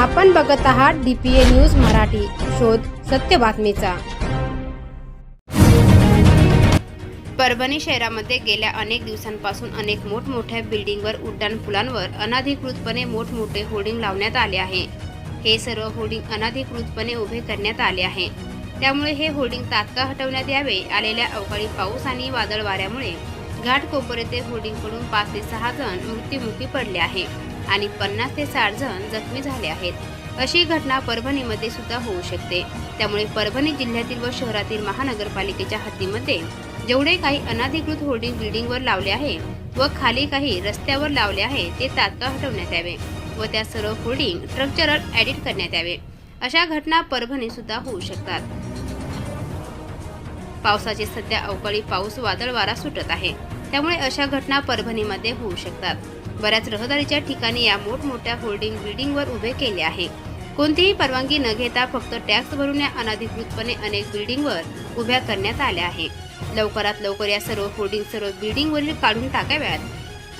आपण बघत आहात डीपीए न्यूज मराठी. शोध सत्य बातमीचा. परभणी शहरामध्ये गेल्या अनेक दिवसांपासून अनेक मोठमोठ्या बिल्डिंगवर उड्डाण पुलांवर अनधिकृतपणे मोठमोठे होर्डिंग लावण्यात आले आहे. हे सर्व होर्डिंग अनधिकृतपणे उभे करण्यात आले आहे. त्यामुळे हे होर्डिंग तात्काळ हटवण्यात यावे. आलेल्या अवकाळी पाऊस आणि वादळ वाऱ्यामुळे घाटकोपर येथे होर्डिंगकडून पाच ते सहा जण मृत्युमुखी पडले आहे आणि पन्नास ते साठ जण जखमी झाले आहेत. अशी घटना परभणीमध्ये सुद्धा होऊ शकते. त्यामुळे परभणी जिल्ह्यातील व शहरातील महानगरपालिकेच्या हद्दीमध्ये जेवढे काही अनाधिकृत होर्डिंग बिल्डिंगवर लावले आहे व खाली काही रस्त्यावर लावले आहे ते तात्काळ हटवण्यात यावे व त्या सर्व होर्डिंग स्ट्रक्चरल ॲडिट करण्यात यावे. अशा घटना परभणी सुद्धा होऊ शकतात. पावसाचे सध्या अवकाळी पाऊस वादळ वारा सुटत आहे. त्यामुळे अशा घटना परभणीमध्ये होऊ शकतात. बऱ्याच रहदारीच्या ठिकाणी या मोठमोठ्या होर्डिंग बिल्डिंगवर उभे केले आहे. कोणतीही परवानगी न घेता फक्त टॅक्स भरून या अनाधिकृतपणे अनेक बिल्डिंगवर उभ्या करण्यात आल्या आहे. लवकरात लवकर या सर्व होर्डिंग सर्व बिल्डिंगवरील काढून टाकाव्यात.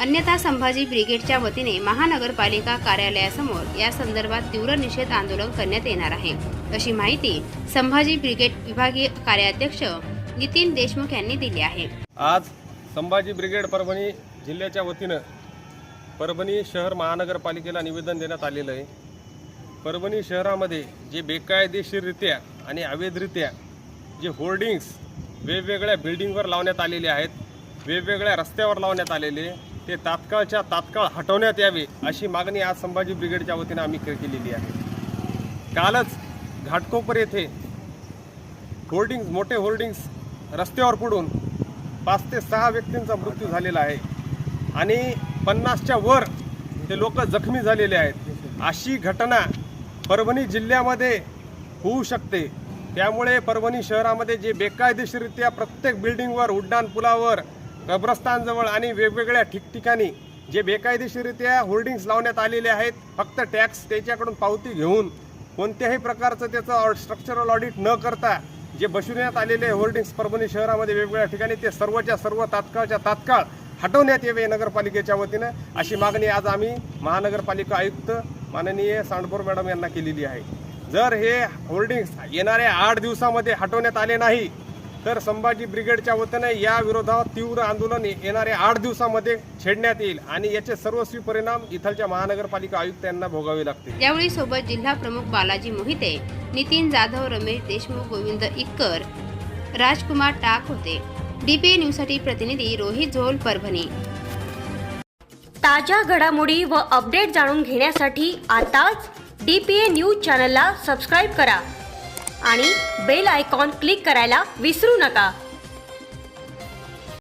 अन्यथा संभाजी ब्रिगेडच्या वतीने महानगरपालिका कार्यालयासमोर या संदर्भात तीव्र निषेध आंदोलन करण्यात येणार आहे. अशी माहिती संभाजी ब्रिगेड विभागीय कार्याध्यक्ष नितीन देशमुख यांनी दिली आहे. आज संभाजी ब्रिगेड परभणी जिल्ह्याच्या वतीनं परभणी शहर महानगरपालिकेला निवेदन देण्यात आलेलं आहे. परभणी शहरामध्ये जे बेकायदेशीररित्या आणि अवैधरित्या जे होर्डिंग्स वेगवेगळ्या बिल्डिंगवर लावण्यात आलेले आहेत वेगवेगळ्या रस्त्यावर लावण्यात आलेले ते तात्काळच्या तात्काळ हटवण्यात यावे अशी मागणी आज संभाजी ब्रिगेडच्या वतीनं आम्ही के- केलेली आहे. कालच घाटकोपर येथे होर्डिंग्स मोठे होर्डिंग्स रस्त्यावर पडून पाच ते सहा व्यक्तींचा मृत्यू झालेला आहे. आणि पन्नासच्या वर ते लोक जखमी झालेले आहेत. अशी घटना परभणी जिल्ह्यामध्ये होऊ शकते. त्यामुळे परभणी शहरामध्ये जे बेकायदेशीररित्या प्रत्येक बिल्डिंगवर उड्डाणपुलावर कब्रस्तानजवळ आणि वेगवेगळ्या ठिकठिकाणी जे बेकायदेशीररित्या होर्डिंग्स लावण्यात आलेले आहेत फक्त टॅक्स त्याच्याकडून पावती घेऊन कोणत्याही प्रकारचं त्याचं स्ट्रक्चरल ऑडिट न करता जे बसविण्यात आलेले होर्डिंग्स परभणी शहरामध्ये वेगवेगळ्या ठिकाणी ते सर्वच्या सर्व तात्काळच्या तात्काळ हटवण्यात यावे नगरपालिकेच्या वतीनं. अशी मागणी आज आम्ही महानगरपालिका आयुक्त माननीय सांडभोर मॅडम यांना केलेली आहे. जर हे होर्डिंग्स येणाऱ्या आठ दिवसामध्ये हटवण्यात आले नाही तर संभाजी ब्रिगेडच्या वतीनं या विरोधात तीव्र आंदोलन येणाऱ्या आठ दिवसामध्ये छेडण्यात येईल आणि याचे सर्वस्वी परिणाम इथलच्या महानगरपालिका आयुक्त यांना भोगावे लागतील. यावेळी सोबत जिल्हा प्रमुख बालाजी मोहिते नितीन जाधव रमेश देशमुख गोविंद इक्कर राजकुमार टाक होते. डीपी न्यूजसाठी प्रतिनिधी रोहित झोल परभणी. ताज्या घडामोडी व अपडेट जाणून घेण्यासाठी आताच डी पी ए न्यूज चॅनलला सबस्क्राईब करा आणि बेल आयकॉन क्लिक करायला विसरू नका.